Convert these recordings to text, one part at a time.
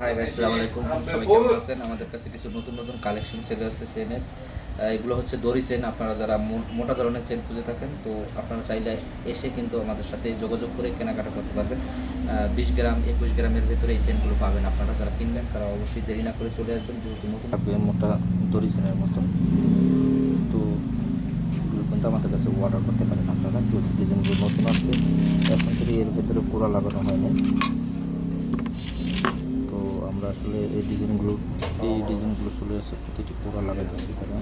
Hi guys আসসালামু আলাইকুম। সবাই কেমন আছেন? আমাদের কাছে কিছু নতুন নতুন কালেকশন সেলে আছে চেনের এগুলো হচ্ছে দড়ি চেন আপনারা যারা মোটা ধরনের চেন খুঁজে থাকেন তো আপনারা চাইলে এসে কিন্তু আমাদের সাথে যোগাযোগ করে কেনাকাটা করতে পারবেন। বিশ গ্রাম একুশ গ্রামের ভেতরে এই চেনগুলো পাবেন আপনারা। যারা কিনবেন তারা অবশ্যই দেরি না করে চলে আসবেন যেহেতু নতুন থাকবে মোটা দড়ি চেনের মতো তো এগুলো কিন্তু আমাদের কাছে অর্ডার করতে পারেন আপনারা যেহেতু ডিজাইনগুলো নতুন আসছে এখন থেকে এর ভেতরে কোড়া লাগানো হয়নি। তো আমরা আসলে এই ডিজাইনগুলো এই ডিজাইনগুলো চলে আসে প্রতিটি কোড়া লাগাইতেছি এখানে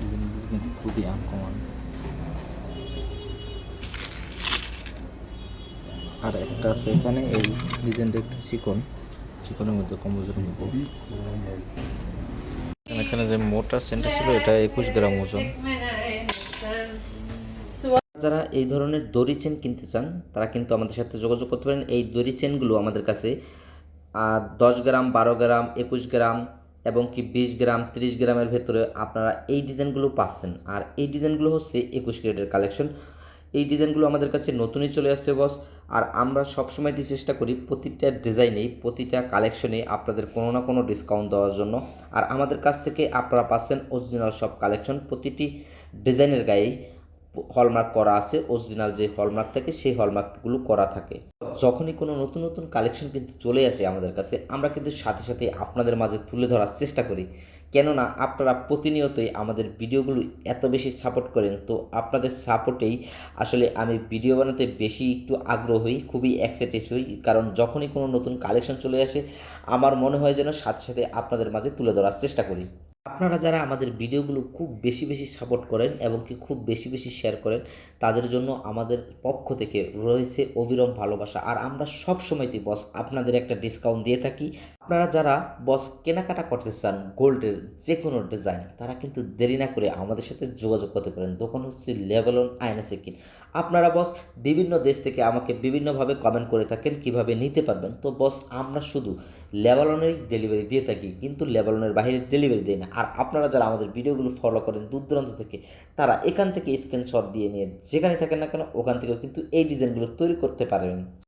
ডিজাইনগুলো কিন্তু খুবই আনকমন আর একটা আছে এখানে, এই ডিজাইনটা একটু চিকন, চিকনের মধ্যে কম্পোজের মধ্যে। এখানে যে মোটা সেন্টার ছিল, এটা একুশ গ্রাম ওজন। যারা এই ধরনের দড়ি চেন কিনতে চান, তারা কিন্তু আমাদের সাথে যোগাযোগ করতে পারেন। এই দড়ি চেনগুলো আমাদের কাছে দশ গ্রাম, বারো গ্রাম, একুশ গ্রাম এবং কি বিশ গ্রাম, ত্রিশ গ্রামের ভেতরে আপনারা এই ডিজাইনগুলো পাচ্ছেন। আর এই ডিজাইনগুলো হচ্ছে একুশ গ্রেডের কালেকশন এই ডিজাইনগুলো আমাদের কাছে নতুনই চলে আসছে বস আর আমরা সবসময় দিয়ে চেষ্টা করি প্রতিটা ডিজাইনেই প্রতিটা কালেকশনে আপনাদের কোনো না কোনো ডিসকাউন্ট দেওয়ার জন্য। আর আমাদের কাছ থেকে আপনারা পাচ্ছেন অরিজিনাল সব কালেকশন প্রতিটি ডিজাইনের গায়েই হলমার্ক করা আছে অরিজিনাল যে হলমার্ক থাকে সেই হলমার্কগুলো করা থাকে। যখনই কোনো নতুন নতুন কালেকশন কিন্তু চলে আসে আমাদের কাছে, আমরা কিন্তু সাথে সাথে আপনাদের মাঝে তুলে ধরার চেষ্টা করি। কেননা আপনারা প্রতিনিয়তই আমাদের ভিডিওগুলো এত বেশি সাপোর্ট করেন, তো আপনাদের সাপোর্টেই আসলে আমি ভিডিও বানাতে বেশি একটু আগ্রহ হই খুবই এক্সাইটেড হই। কারণ যখনই কোনো নতুন কালেকশন চলে আসে, আমার মনে হয় যেন সাথে সাথে আপনাদের মাঝে তুলে ধরার চেষ্টা করি। আপনারা যারা আমাদের ভিডিওগুলো খুব বেশি বেশি সাপোর্ট করেন এবং কি খুব বেশি বেশি শেয়ার করেন, তাদের জন্য আমাদের পক্ষ থেকে রয়েছে অবিরম ভালোবাসা। আর আমরা সব সময়তেই বস আপনাদের একটা ডিসকাউন্ট দিয়ে থাকি। আপনারা যারা বস কেনাকাটা করতে চান, গোল্ডের যে কোনো ডিজাইন তারা কিন্তু দেরি না করে আমাদের সাথে যোগাযোগ করতে পারেন। দোকান হচ্ছে লেভেলন আইএনএসে কিন আপনারা বস বিভিন্ন দেশ থেকে আমাকে বিভিন্নভাবে কমেন্ট করে থাকেন কীভাবে নিতে পারবেন। তো বস আমরা শুধু লেবালনের ডেলিভারি দিয়ে থাকি, কিন্তু লেবালনের বাইরে ডেলিভারি দিই না। আর আপনারা যারা আমাদের ভিডিওগুলো ফলো করেন দূর দূরান্ত থেকে, তারা এখান থেকে স্ক্রিনশট দিয়ে নিয়ে যেখানে থাকেন না কেন, ওখান থেকেও কিন্তু এই ডিজাইনগুলো তৈরি করতে পারবেন।